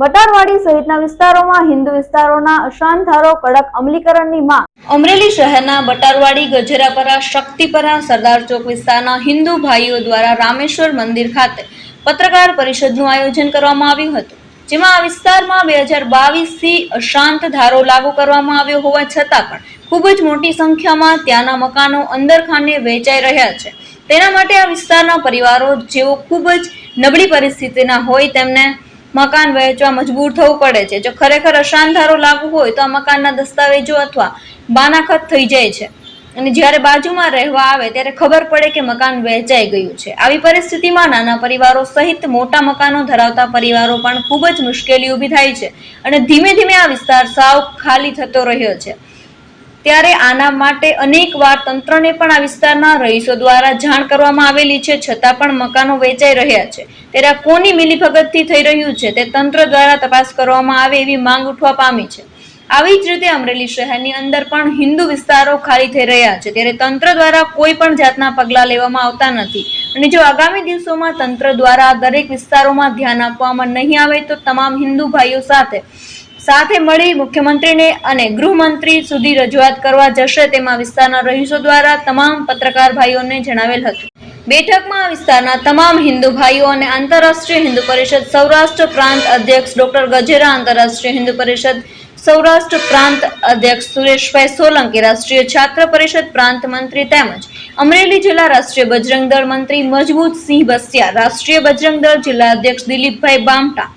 બટારવાડી સહિતના વિસ્તારોમાં હિન્દુ વિસ્તારોના અશાંતધારો કડક અમલીકરણની માંગ. અમરેલી શહેરના બટારવાડી, ગજરાપરા, શક્તિપરા, સરદાર ચોક વિસ્તારના હિન્દુ ભાઈઓ દ્વારા રામેશ્વર મંદિર ખાતે પત્રકાર પરિષદનું આયોજન કરવામાં આવ્યું હતું, જેમાં આ વિસ્તારમાં બે હજાર બાવીસથી અશાંત ધારો લાગુ કરવામાં આવ્યો હોવા છતાં પણ ખૂબ જ મોટી સંખ્યામાં ત્યાંના મકાનો અંદરખાને વેચાઈ રહ્યા છે. તેના માટે આ વિસ્તારના પરિવારો, જેઓ ખૂબ જ નબળી પરિસ્થિતિના હોય તેમને મકાન વહેંચવા મજબૂર થવું પડે છે. જો ખરેખર અશાનધારો લાગુ હોય તો આ મકાનના દસ્તાવેજો અથવા બાનાખત થઈ જાય છે. અને જ્યારે બાજુમાં રહેવા આવે ત્યારે ખબર પડે કે મકાન વહેંચાઈ ગયું છે. આવી પરિસ્થિતિમાં નાના પરિવારો સહિત મોટા મકાનો ધરાવતા પરિવારો પણ ખૂબ જ મુશ્કેલી ઊભી થાય છે. અને ધીમે ધીમે આ વિસ્તાર સાવ ખાલી થતો રહ્યો છે. ત્યારે આના માટે અનેક વાર તંત્રને પણ આ વિસ્તારના રહીશો દ્વારા જાણ કરવામાં આવેલી છે, છતાં પણ મકાનો વેચાઈ રહ્યા છે. ત્યારે કોની મિલીભગતથી થઈ રહ્યું છે તે તંત્ર દ્વારા તપાસ કરવામાં આવે એવી માંગ ઉઠવા પામી છે. આવી જ રીતે અમરેલી શહેરની અંદર પણ હિન્દુ વિસ્તારો ખાલી થઈ રહ્યા છે. ત્યારે તંત્ર દ્વારા કોઈ પણ જાતના પગલાં લેવામાં આવતા નથી. અને જો આગામી દિવસોમાં તંત્ર દ્વારા દરેક વિસ્તારોમાં ધ્યાન આપવામાં નહીં આવે તો તમામ હિન્દુ ભાઈઓ સાથે સાથે મળી મુખ્યમંત્રીને અને ગૃહમંત્રી સુધી રજૂઆત કરવા જશે તેમાં વિસ્તારના રહીશો દ્વારા તમામ પત્રકાર ભાઈઓને જણાવેલ હતું. બેઠકમાં વિસ્તારના તમામ હિન્દુ ભાઈઓ અને આંતરરાષ્ટ્રીય હિન્દુ પરિષદ સૌરાષ્ટ્ર પ્રાંત અધ્યક્ષ ડોક્ટર ગજેરા, આંતરરાષ્ટ્રીય હિન્દુ પરિષદ સૌરાષ્ટ્ર પ્રાંત અધ્યક્ષ સુરેશભાઈ સોલંકી, રાષ્ટ્રીય છાત્ર પરિષદ પ્રાંત મંત્રી તેમજ અમરેલી જિલ્લા રાષ્ટ્રીય બજરંગ દળ મંત્રી મજબૂત સિંહ બસિયા, રાષ્ટ્રીય બજરંગ દળ જિલ્લા અધ્યક્ષ દિલીપભાઈ બામટા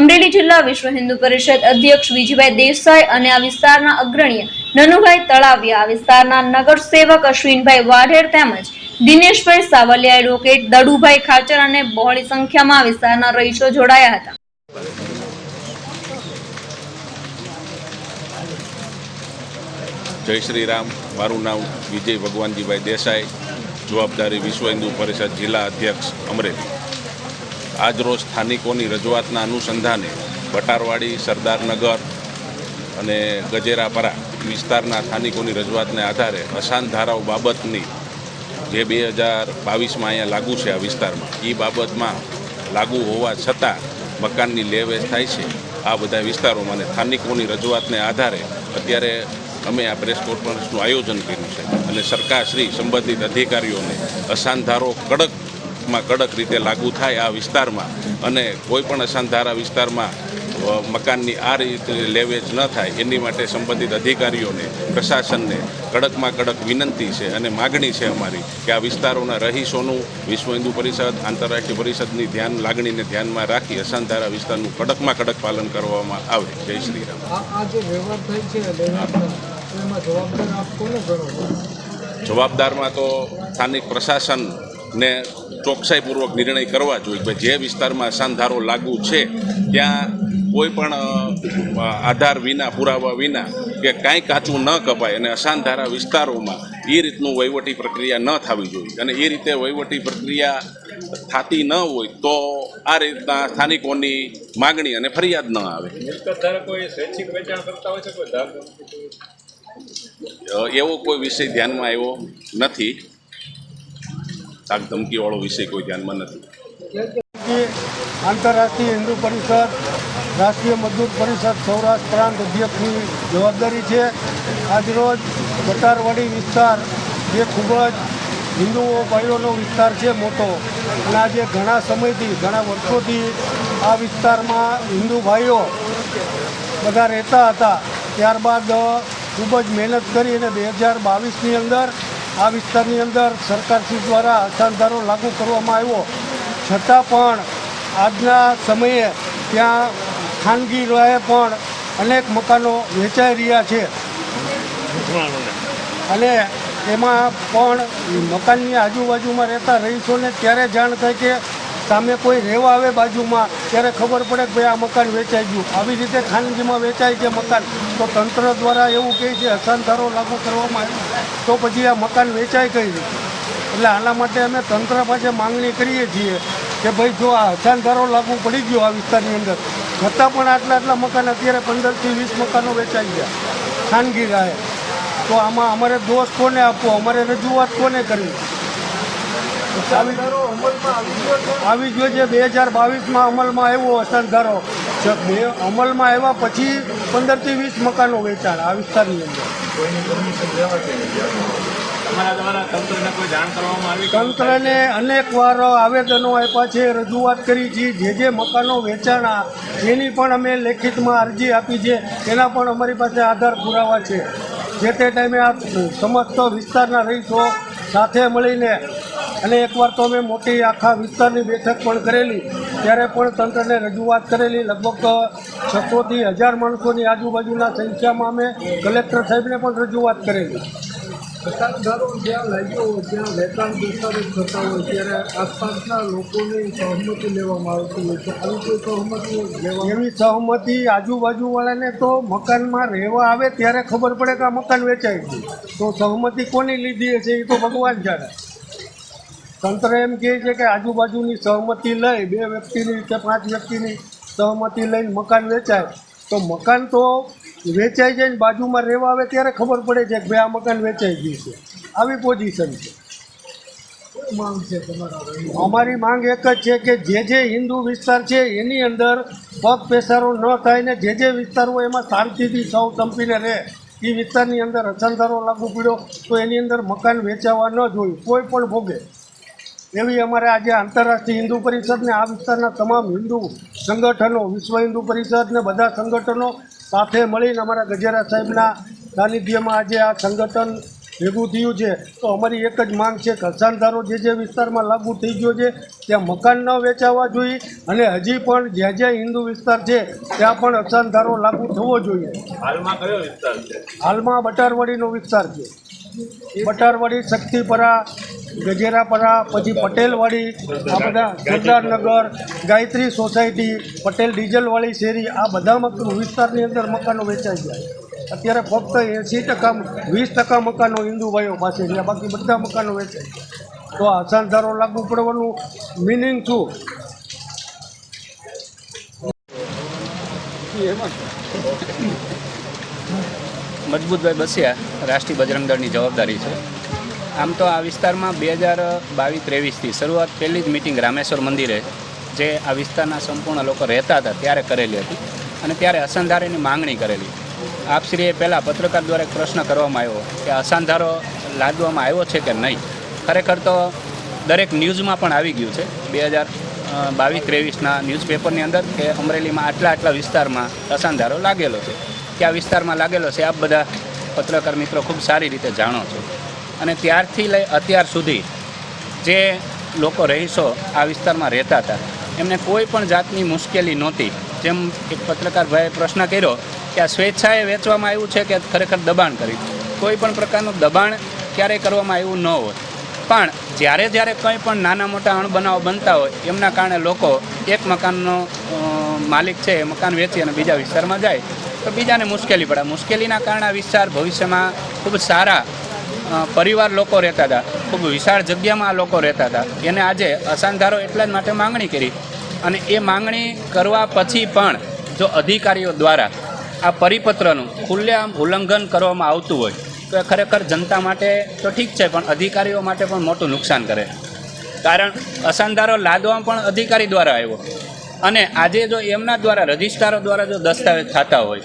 અમરેલી જિલ્લા વિશ્વ હિન્દુ પરિષદ અધ્યક્ષ વિજયભાઈ દેસાઈ અને આ વિસ્તારના અગ્રણીય નનુભાઈ તળાવિયા, આ વિસ્તારના નગરસેવક અશ્વિનભાઈ વાઢેર તેમજ દિનેશભાઈ સાવલિયા એડવોકેટ દડુભાઈ ખાચર અને બહોળી સંખ્યામાં વિસ્તારના રહીશો જોડાયા હતા. જય શ્રી રામ મારું નામ વિજય ભગવાનજીભાઈ દેસાઈ, જવાબદારી વિશ્વ હિન્દુ પરિષદ જિલ્લા અધ્યક્ષ અમરેલી. આજરોજ સ્થાનિકોની રજૂઆતના અનુસંધાને બટારવાડી, સરદારનગર અને ગજેરાપરા વિસ્તારના સ્થાનિકોની રજૂઆતને આધારે અશાંત ધારાઓ બાબતની જે બે હજાર બાવીસમાં અહીંયા લાગુ છે આ વિસ્તારમાં એ બાબતમાં લાગુ હોવા છતાં મકાનની લેવેચ થાય છે. આ બધા વિસ્તારોમાં અને સ્થાનિકોની રજૂઆતને આધારે અત્યારે અમે આ પ્રેસ કોન્ફરન્સનું આયોજન કર્યું છે અને સરકારશ્રી સંબંધિત અધિકારીઓને અશાંતધારો કડકમાં કડક રીતે લાગુ થાય આ વિસ્તારમાં અને કોઈ પણ અશાંતધારા વિસ્તારમાં મકાનની આ રીતે લેવેજ ન થાય એની માટે સંબંધિત અધિકારીઓને પ્રશાસનને કડકમાં કડક વિનંતી છે અને માગણી છે અમારી કે આ વિસ્તારોના રહીશોનું વિશ્વ હિન્દુ પરિષદ આંતરરાષ્ટ્રીય પરિષદની ધ્યાન લાગણીને ધ્યાનમાં રાખી અશાંતધારા વિસ્તારનું કડકમાં કડક પાલન કરવામાં આવે જય શ્રી રામ? જવાબદારમાં તો સ્થાનિક પ્રશાસનને ચોકસાઈપૂર્વક નિર્ણય કરવા જોઈએ કે જે વિસ્તારમાં અસાનધારો લાગુ છે ત્યાં કોઈ પણ આધાર વિના પુરાવા વિના કે કાંઈ કાચું ન કપાય અને અસાનધારા વિસ્તારોમાં એ રીતનું વહીવટી પ્રક્રિયા ન થવી જોઈએ. અને એ રીતે વહીવટી પ્રક્રિયા થતી ન હોય તો આ રીતના સ્થાનિકોની માગણી અને ફરિયાદ ન આવે. એવો કોઈ વિષય ધ્યાનમાં આવ્યો નથી. તાક ધમકીવાળો વિષય કોઈ ધ્યાનમાં નથી. આંતરરાષ્ટ્રીય હિન્દુ પરિષદ, રાષ્ટ્રીય મજદૂર પરિષદ સૌરાષ્ટ્ર પ્રાંત અધ્યક્ષની જવાબદારી છે. આજરોજ બટારવાડી વિસ્તાર, જે ખૂબ જ હિન્દુઓ ભાઈઓનો વિસ્તાર છે મોટો, અને આજે ઘણા સમયથી, ઘણા વર્ષોથી આ વિસ્તારમાં હિન્દુ ભાઈઓ બધા રહેતા હતા. ત્યારબાદ ખૂબ જ મહેનત કરી અને બે હજાર બાવીસની અંદર આ વિસ્તારની અંદર સરકારશ્રી દ્વારા હસ્તાંતરો લાગુ કરવામાં આવ્યો. છતાં પણ આજના સમયે ત્યાં ખાનગી રાહે પણ અનેક મકાનો વેચાઈ રહ્યા છે. અને એમાં પણ મકાનની આજુબાજુમાં રહેતા રહીશોને ત્યારે જાણ થાય કે સામે કોઈ રહેવા આવે બાજુમાં, ત્યારે ખબર પડે કે ભાઈ આ મકાન વેચાઈ ગયું. આવી રીતે ખાનગીમાં વેચાય છે મકાન. તો તંત્ર દ્વારા એવું કહે છે અસાનધારો લાગુ કરવામાં આવ્યો. તો પછી આ મકાન કઈ રીતે એટલે આના માટે અમે તંત્ર પાસે માંગણી કરીએ છીએ કે ભાઈ જો આ અસાનધારો લાગુ પડી ગયો આ વિસ્તારની અંદર, છતાં પણ આટલા આટલા મકાન અત્યારે પંદરથી વીસ મકાનો વેચાઈ ગયા. ખાનગી રાહે. તો આમાં અમારે દોષ કોને આપવો? અમારે રજૂઆત કોને કરવી? આવી ગયો છે. બે હજાર બાવીસમાં અમલમાં આવ્યો અસરધારો બે અમલમાં આવ્યા પછી પંદરથી વીસ મકાનો વેચાણ આ વિસ્તારની અંદર. તમારા દ્વારા તંત્રને કોઈ જાણ કરવામાં આવી કે તંત્રને અનેક વાર આવેદનો આપ્યા છે. રજૂઆત કરી છે. જે જે મકાનો વેચાણા એની પણ અમે લેખિતમાં અરજી આપી છે એના પણ અમારી પાસે આધાર પુરાવા છે. જે તે ટાઈમે આ સમસ્ત વિસ્તારના રહીશો સાથે મળીને અને એકવાર તો અમે મોટી આખા વિસ્તારની બેઠક પણ કરેલી ત્યારે પણ તંત્રને રજૂઆત કરેલી. લગભગ છસોથી હજાર માણસોની આજુબાજુના સંખ્યામાં અમે કલેક્ટર સાહેબને પણ રજૂઆત કરેલી. દુકાનદારો જ્યાં લાગ્યો ત્યાં વેચાણ દસ્તાવેજ થતા હોય ત્યારે આસપાસના લોકોની સહમતિ લેવામાં આવતી હોય તો આવી કોઈ સહમતિ લેવા એવી સહમતિ આજુબાજુવાળાને તો મકાનમાં રહેવા આવે ત્યારે ખબર પડે કે આ મકાન વેચાય છે. તો સહમતિ કોની લીધી હશે એ તો ભગવાન જાણે. તંત્ર એમ કહે છે કે આજુબાજુની સહમતિ લઈ, બે વ્યક્તિની કે પાંચ વ્યક્તિની સહમતિ લઈને મકાન વેચાય. તો મકાન તો વેચાઈ જાય ને બાજુમાં રહેવા આવે ત્યારે ખબર પડે છે કે ભાઈ આ મકાન વેચાઈ ગયું છે. આવી પોઝિશન છે. અમારી માંગ એક જ છે કે જે જે હિન્દુ વિસ્તાર છે એની અંદર પગ પેસારો ન થાય ને જે જે વિસ્તાર એમાં શાંતિથી સૌ સંપીને રહે, એ વિસ્તારની અંદર અસંધારો લાગુ પડ્યો તો એની અંદર મકાન વેચાવા ન જોયું કોઈ પણ ભોગે. એવી અમારે આજે આંતરરાષ્ટ્રીય હિન્દુ પરિષદને આ વિસ્તારના તમામ હિન્દુ સંગઠનો વિશ્વ હિન્દુ પરિષદ ને બધા સંગઠનો સાથે મળીને અમારા ગજેરા સાહેબના સાનિધ્યમાં આજે આ સંગઠન ભેગું થયું છે. તો અમારી એક જ માંગ છે કે અસાનધારો જે જે વિસ્તારમાં લાગુ થઈ ગયો છે ત્યાં મકાન ન વેચાવા જોઈએ અને હજી પણ જ્યાં જ્યાં હિન્દુ વિસ્તાર છે ત્યાં પણ અસાનધારો લાગુ થવો જોઈએ. હાલમાં કયો વિસ્તાર છે? હાલમાં બટારવાડીનો વિસ્તાર છે. બટારવાડી, શક્તિપરા, ગજેરાપરા, પછી પટેલવાડી, આ બધા સરદારનગર, ગાયત્રી સોસાયટી, પટેલ ડીઝલવાળી શેરી, આ બધા વિસ્તારની અંદર મકાનો વેચાઈ જાય અત્યારે ફક્ત એંસી ટકા વીસ ટકા મકાનો હિન્દુ ભાઈઓ પાસે છે. બાકી બધા મકાનો વેચાય તો આ અસાનધારો લાગુ પડવાનું મિનિંગ શું? મજબૂતભાઈ બસિયા, રાષ્ટ્રીય બજરંગ દળની જવાબદારી છે. આમ તો આ વિસ્તારમાં બે હજાર બાવીસ ત્રેવીસથી શરૂઆત પહેલી જ મિટિંગ રામેશ્વર મંદિરે, જે આ વિસ્તારના સંપૂર્ણ લોકો રહેતા હતા ત્યારે કરેલી હતી અને ત્યારે અસંધારેની માંગણી કરેલી. આપશ્રીએ પહેલાં પત્રકાર દ્વારા એક પ્રશ્ન કરવામાં આવ્યો કે અસાંધારો લાદવામાં આવ્યો છે કે નહીં? ખરેખર તો દરેક ન્યૂઝમાં પણ આવી ગયું છે. બે હજાર બાવીસ ત્રેવીસના ન્યૂઝપેપરની અંદર કે અમરેલીમાં આટલા આટલા વિસ્તારમાં અસાંધારો લાગેલો છે. કયા વિસ્તારમાં લાગેલો છે. આપ બધા પત્રકાર મિત્રો ખૂબ સારી રીતે જાણો છો. અને ત્યારથી લઈ અત્યાર સુધી જે લોકો રહીશો આ વિસ્તારમાં રહેતા હતા, એમને કોઈ પણ જાતની મુશ્કેલી નહોતી. જેમ એક પત્રકાર ભાઈએ પ્રશ્ન કર્યો કે આ સ્વેચ્છાએ વેચવામાં આવ્યું છે કે ખરેખર દબાણ કરી? કોઈ પણ પ્રકારનું દબાણ ક્યારેય કરવામાં આવ્યું ન હોય. પણ જ્યારે જ્યારે કંઈ પણ નાના મોટા અણબનાવ બનતા હોય, એમના કારણે લોકો એક મકાનનો માલિક છે એ મકાન વેચી અને બીજા વિસ્તારમાં જાય. તો બીજાને મુશ્કેલી પડે. મુશ્કેલીના કારણે આ વિસ્તાર ભવિષ્યમાં ખૂબ સારા પરિવાર લોકો રહેતા હતા. ખૂબ વિશાળ જગ્યામાં આ લોકો રહેતા હતા. એને આજે અસાનધારો એટલા જ માટે માંગણી કરી. અને એ માંગણી કરવા પછી પણ જો અધિકારીઓ દ્વારા આ પરિપત્રનું ખુલ્લેઆમ ઉલ્લંઘન કરવામાં આવતું હોય, તો એ ખરેખર જનતા માટે તો ઠીક છે, પણ અધિકારીઓ માટે પણ મોટું નુકસાન કરે. કારણ અસાનધારો લાદવામાં પણ અધિકારી દ્વારા આવ્યો. અને આજે જો એમના દ્વારા, રજિસ્ટ્રારો દ્વારા જો દસ્તાવેજ થતા હોય,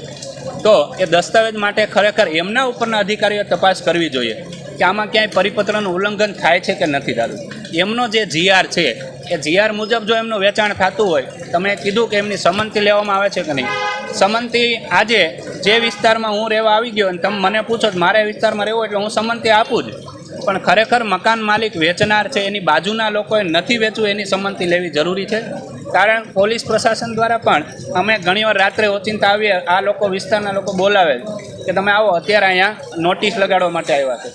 તો એ દસ્તાવેજ માટે ખરેખર એમના ઉપરના અધિકારીઓ તપાસ કરવી જોઈએ કે આમાં ક્યાંય પરિપત્રનું ઉલ્લંઘન થાય છે કે નથી થતું એમનો જે જીઆર છે, એ જીઆર મુજબ જો એમનું વેચાણ થતું હોય, તમે કીધું કે એમની સંમતિ લેવામાં આવે છે કે નહીં? સંમતિ આજે જે વિસ્તારમાં હું રહેવા આવી ગયો અને તમે મને પૂછો મારે વિસ્તારમાં રહેવું એટલે હું સંમતિ આપું જ. પણ ખરેખર મકાન માલિક વેચનાર છે, એની બાજુના લોકોએ નથી વેચવું, એની સંમતિ લેવી જરૂરી છે? કારણ પોલીસ પ્રશાસન દ્વારા પણ અમે ઘણીવાર રાત્રે ઓચિંતા આવીએ, આ લોકો વિસ્તારના લોકો બોલાવે કે તમે આવો, અત્યારે અહીંયા નોટિસ લગાડવા માટે આવ્યા છે.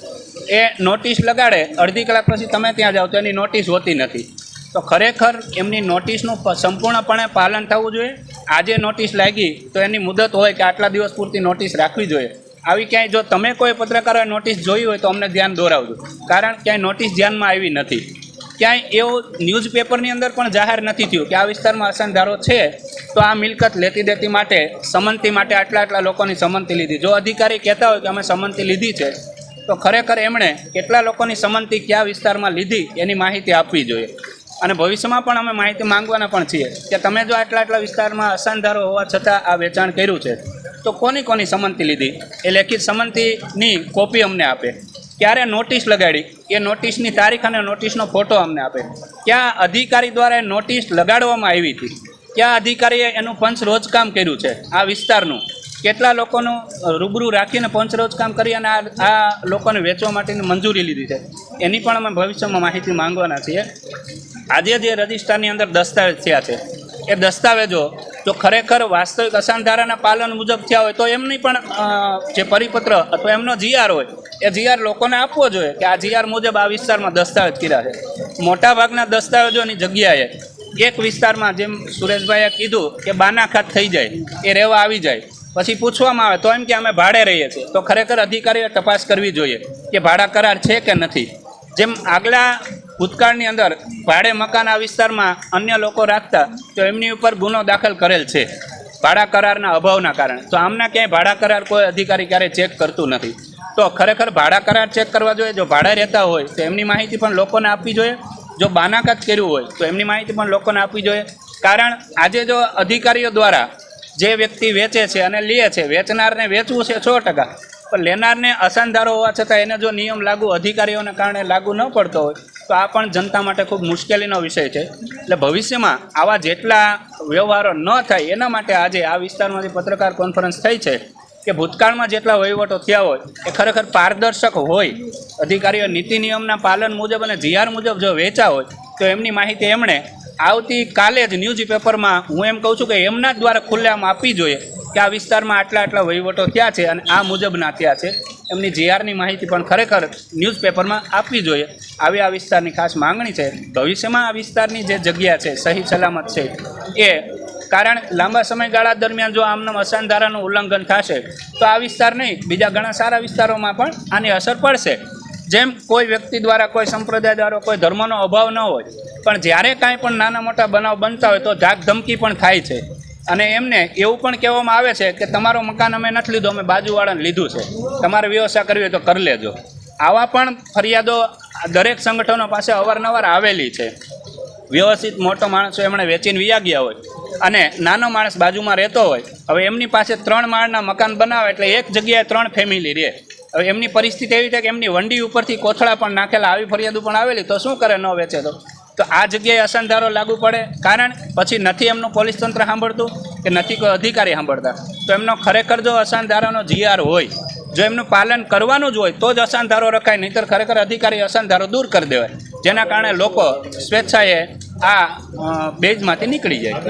એ નોટિસ લગાડે, અડધી કલાક પછી તમે ત્યાં જાઓ તો એની નોટિસ હોતી નથી. તો ખરેખર એમની નોટિસનું સંપૂર્ણપણે પાલન થવું જોઈએ. આજે નોટિસ લાગી તો એની મુદત હોય કે આટલા દિવસ પૂરતી નોટિસ રાખવી જોઈએ. આવી ક્યાંય જો તમે કોઈ પત્રકારોએ નોટિસ જોઈ હોય તો અમને ધ્યાન દોરાવજો. કારણ ક્યાંય નોટિસ ધ્યાનમાં આવી નથી. ક્યાંય એવું ન્યૂઝપેપરની અંદર પણ જાહેર નથી થયું કે આ વિસ્તારમાં અસંધારો છે, તો આ મિલકત લેતી દેતી માટે, સમંતી માટે આટલા આટલા લોકોની સમંતી લીધી. જો અધિકારી કહેતા હોય કે અમે સમંતી લીધી છે, તો ખરેખર એમણે કેટલા લોકોની સમંતી કયા વિસ્તારમાં લીધી એની માહિતી આપવી જોઈએ. અને ભવિષ્યમાં પણ અમે માહિતી માંગવાના પણ છીએ કે તમે જો આટલા આટલા વિસ્તારમાં અસાનધારો હોવા છતાં આ વેચાણ કર્યું છે, તો કોની કોની સમંતી લીધી? એ લેખિત સમંતીની કોપી અમને આપે. ક્યારે નોટિસ લગાડી? એ નોટિસની તારીખ અને નોટિસનો ફોટો અમને આપે. ક્યાં અધિકારી દ્વારા એ નોટિસ લગાડવામાં આવી હતી? ક્યાં અધિકારીએ એનું પંચ રોજકામ કર્યું છે? આ વિસ્તારનું. કેટલા લોકોનું રૂબરૂ રાખીને પંચ રોજકામ કરી અને આ આ લોકોને વેચવા માટેની મંજૂરી લીધી છે? એની પણ અમે ભવિષ્યમાં માહિતી માંગવાના છીએ. આજે જે રજિસ્ટરની અંદર દસ્તાવેજ થયા છે એ દસ્તાવેજો. જો ખરેખર વાસ્તવિક અસાનધારાના પાલન મુજબ થયા હોય તો એમની પણ જે પરિપત્ર અથવા એમનો જીઆર હોય, એ જીઆર લોકોને આપવો જોઈએ કે આ જીઆર મુજબ આ વિસ્તારમાં દસ્તાવેજ કર્યા છે. મોટાભાગના દસ્તાવેજોની જગ્યાએ એક વિસ્તારમાં જેમ સુરેશભાઈએ કીધું કે બાનાખાત થઈ જાય, એ રહેવા આવી જાય. પછી પૂછવામાં આવે તો એમ કે અમે ભાડે રહીએ છીએ. તો ખરેખર અધિકારીએ તપાસ કરવી જોઈએ કે ભાડા કરાર છે કે નથી. જેમ આગલા ભૂતકાળની અંદર ભાડે મકાન આ વિસ્તારમાં અન્ય લોકો રાખતા તો એમની ઉપર ગુનો દાખલ કરેલ છે. ભાડા કરારના અભાવના કારણે. તો આમના ક્યાંય ભાડા કરાર કોઈ અધિકારી ક્યારેય ચેક કરતું નથી. તો ખરેખર ભાડા કરાર ચેક કરવા જોઈએ. જો ભાડા રહેતા હોય તો એમની માહિતી પણ લોકોને આપવી જોઈએ. જો બાનાકાત કર્યું હોય તો એમની માહિતી પણ લોકોને આપવી જોઈએ. કારણ આજે જો અધિકારીઓ દ્વારા જે વ્યક્તિ વેચે છે અને લે છે, વેચનારને વેચવું છે સો ટકા. પણ લેનારને અસાનધારો હોવા છતાં એને જો નિયમ લાગુ અધિકારીઓને કારણે લાગુ ન પડતો હોય તો આ પણ જનતા માટે ખૂબ મુશ્કેલીનો વિષય છે. એટલે ભવિષ્યમાં આવા જેટલા વ્યવહારો ન થાય, એના માટે આજે આ વિસ્તારમાંથી પત્રકાર કોન્ફરન્સ થઈ છે કે ભૂતકાળમાં જેટલા વહીવટો થયા હોય, એ ખરેખર પારદર્શક હોય. અધિકારીઓ નીતિ નિયમના પાલન મુજબ અને જીઆર મુજબ જો વેચા હોય, તો એમની માહિતી એમણે આવતી કાલે જ ન્યૂઝ પેપરમાં હું એમ કહું છું કે એમના દ્વારા ખુલ્લેઆમ આપવી જોઈએ. કે આ વિસ્તારમાં આટલા આટલા વહીવટો થયા છે અને આ મુજબના થયા છે, એમની જીઆરની માહિતી પણ ખરેખર ન્યૂઝપેપરમાં આપવી જોઈએ. આવી આ વિસ્તારની ખાસ માંગણી છે. ભવિષ્યમાં આ વિસ્તારની જે જગ્યા છે, સહી સલામત છે, એ કારણ લાંબા સમયગાળા દરમિયાન જો આમનામ અસાનધારાનું ઉલ્લંઘન થશે, તો આ વિસ્તાર નહીં, બીજા ઘણા સારા વિસ્તારોમાં પણ આની અસર પડશે. જેમ કોઈ વ્યક્તિ દ્વારા, કોઈ સંપ્રદાય દ્વારા, કોઈ ધર્મનો અભાવ ન હોય, પણ જ્યારે કાંઈ પણ નાના મોટા બનાવ બનતા હોય તો ધાક ધમકી પણ થાય છે. અને એમને એવું પણ કહેવામાં આવે છે કે તમારું મકાન અમે નથી લીધું, અમે બાજુવાળાને લીધું છે. તમારે વ્યવસ્થા કરવી હોય તો કરી લેજો. આવા પણ ફરિયાદો દરેક સંગઠનો પાસે અવારનવાર આવેલી છે. વ્યવસ્થિત મોટો માણસો એમણે વેચીને વિયા ગયા હોય અને નાનો માણસ બાજુમાં રહેતો હોય, હવે એમની પાસે ત્રણ માળના મકાન બનાવે એટલે એક જગ્યાએ ત્રણ ફેમિલી રહે. હવે એમની પરિસ્થિતિ એવી છે કે એમની વંડી ઉપરથી કોથળા પણ નાખેલા, આવી ફરિયાદો પણ આવેલી, તો શું કરે ન વેચે તો? તો આ જગ્યાએ અસંધારો લાગુ પડે. કારણ પછી નથી એમનું પોલીસ તંત્ર સાંભળતું કે નથી કોઈ અધિકારી સાંભળતા. તો એમનો ખરેખર જો અસાનધારાનો જીઆર હોય, જો એમનું પાલન કરવાનું જ હોય, તો જ અસંધારો રખાય. નહીંતર ખરેખર અધિકારી અસંધારો દૂર કરી દેવાય. જેના કારણે લોકો સ્વેચ્છાએ આ બેજમાંથી નીકળી જાય.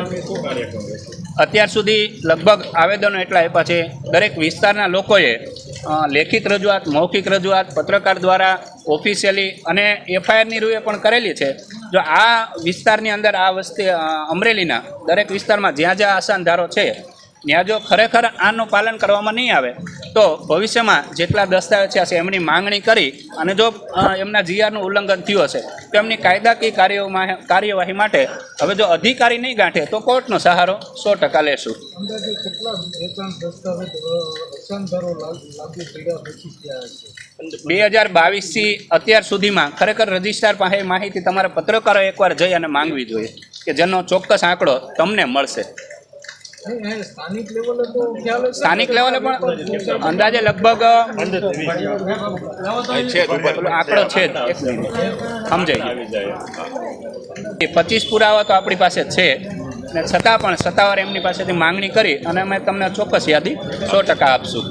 અત્યાર સુધી લગભગ આવેદનો એટલા આપ્યા છે, દરેક વિસ્તારના લોકોએ લેખિત રજૂઆત, મૌખિક રજૂઆત, પત્રકાર દ્વારા ઓફિશિયલી અને એફઆઈઆરની રૂએ પણ કરેલી છે. જો આ વિસ્તારની અંદર આ વસ્તી અમરેલીના દરેક વિસ્તારમાં જ્યાં જ્યાં આસાનધારો છે, ત્યાં જો ખરેખર આનું પાલન કરવામાં નહીં આવે તો ભવિષ્યમાં જેટલા દસ્તાવેજ છે છે એમની માંગણી કરી અને જો એમના જીઆરનું ઉલ્લંઘન થયું હશે તો એમની કાયદાકીય કાર્યવાહી કાર્યવાહી માટે હવે જો અધિકારી નહીં ગાંઠે તો કોર્ટનો સહારો સો ટકા લેશું. બે હજાર બાવીસથી અત્યાર સુધીમાં ખરેખર રજિસ્ટ્રાર પાસે માહિતી તમારે પત્રકારો એકવાર જઈ અને માંગવી જોઈએ કે જેનો ચોક્કસ આંકડો તમને મળશે. સ્થાનિક લેવલે પણ અંદાજે લગભગ આંકડો છે સમજાય એ પચીસ પુરાવા તો આપણી પાસે છે. ને છતાં પણ સત્તાવાર એમની પાસેથી માંગણી કરી અને અમે તમને ચોક્કસ યાદી સો ટકા આપશું.